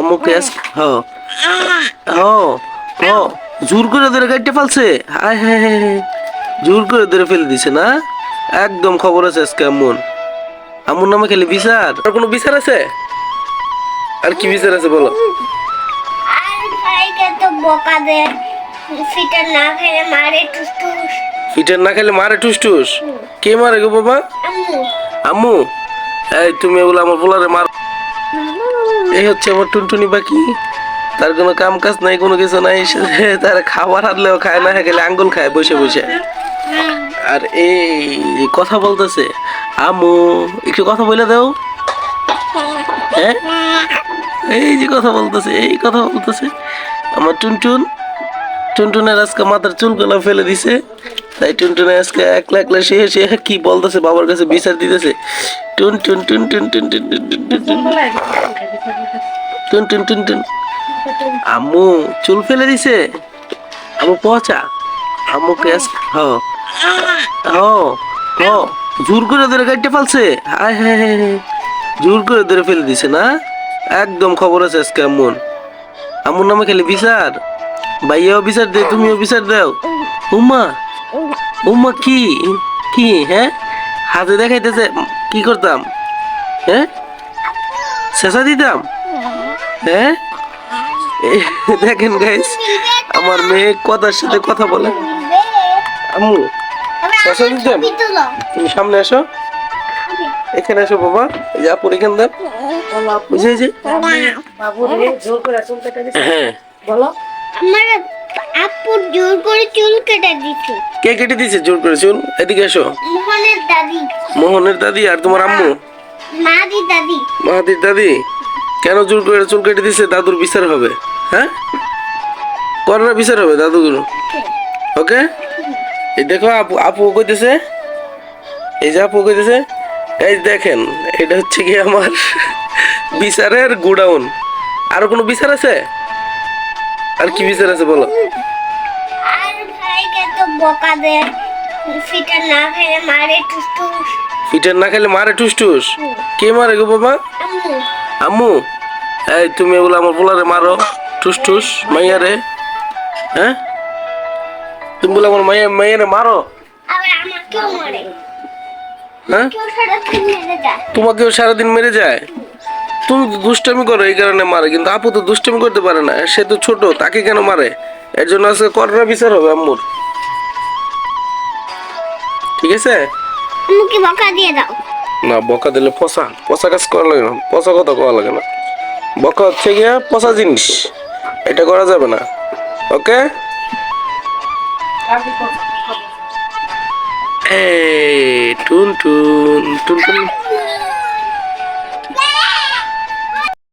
আম্মুকে আজ হ। হ। হ। জোর করে ধরে গাড়িটা ফালছে? হায় হায় হায় হায়। জোর করে ধরে ফেলে দিছে না? একদম খবর আছে আজকে আম্মুর। আম্মুর নামে খেলে বিচার। আর কোনো বিচার আছে? আর কি বিচার আছে বলো? ফিটার না খেলে মারে টুস টুস ফিটার না খেলে মারে টুস টুস কে মারে গো বাবা? আম্মু। আম্মু? এই তুমি এগুলো আমার বলারে মার। এই হচ্ছে আমার টুনটুনি বাকি তার কোনো কাম কাজ নাই, কোনো কিছু নাই তার খাবার হারলেও খায় না গেলে আঙ্গুল খায় বসে বসে। আর এই কথা বলতেছে আম্মু একটু কথা বলে দাও। হ্যাঁ? এই যে কথা বলতেছে, এই কথা বলতেছে। আমার টুনটুন, টুনটুনের আজকে মাথার চুলগুলো ফেলে দিছে। তাই টুনটুনে আজকে একলা একলা সে সে কি বলতেছে, বাবার কাছে বিচার দিতেছে। টুন টুন টুন টুন টুন টুন টুন টুন টুন টুন টুন টুন টুন। আম্মু, চুল ফেলে দিছে। আম্মু, পচা। আম্মুকে আজকে হ হ জোর করে ধরে গাড়িটা হায় হায় হায় হায়। জোর করে ধরে ফেলে দিছে না? একদম খবর আছে আজকে আম্মুর। আম্মুর নামে খেলে বিচার। ভাইয়াও বিচার দে তুমিও বিচার দাও। উমা উমা কি? কি হ্যাঁ? হাতে দেখাইতেছে, কি করতাম? হ্যাঁ? শেষা দিতাম? হ্যাঁ? দেখেন গাইস আমার মেয়ে কথার সাথে কথা বলে। আম্মু তুমি সামনে আসো এখানে আসো বাবা। এই যে আপুর এখান দেন। বুঝে যে বাবুরে জোর করে চুল কেটে দিছে হ্যাঁ। বলো। আমার আপুর জোর করে চুল কেটে দিচ্ছে কে কেটে দিয়েছে জোর করে চুল? এদিকে এসো। মোহনের দাদি। মোহনের দাদি আর তোমার আম্মু? মাদি দাদি। মাহাদির দাদি? কেন চুল করে চুল কেটে দিছে? দাদুর বিচার হবে। হ্যাঁ? করোনা বিচার হবে দাদুগুলো। ওকে? এই দেখো আপু আপু কইতেছে এই যে আপু কইতেছে এই দেখেন এটা হচ্ছে কি আমার বিচারের গুডাউন। আর কোনো বিচার আছে? আর কি বিচার আছে বলো? ফিটার না খেলে মারে টুস টুস ফিটার না খেলে মারে টুস টুস কে মারে গো বাবা? আম্মু। আম্মু? এই তুমি এগুলো আমার পোলারে মারো। টুস টুস মাইয়ারে। হ্যাঁ? তুমি বলে আমার মাইয়া মাইয়ারে মারো। হ্যাঁ? তোমাকেও সারাদিন মেরে যায়? তুমি দুষ্টামি করো? এই কারণে মারে। কিন্তু আপু তো দুষ্টামি করতে পারে না। সে তো ছোট তাকে কেন মারে? এর জন্য আজকে করোনা বিচার হবে আম্মুর। ঠিক আছে? আম্মুকে বকা দিয়ে দাও। না বকা দিলে পচা পচা কাজ করা লাগে না। পচা কথা করা লাগে না। বকা হচ্ছে গিয়া পচা জিনিস। এটা করা যাবে না। ওকে? এই টুন টুন টুন টুন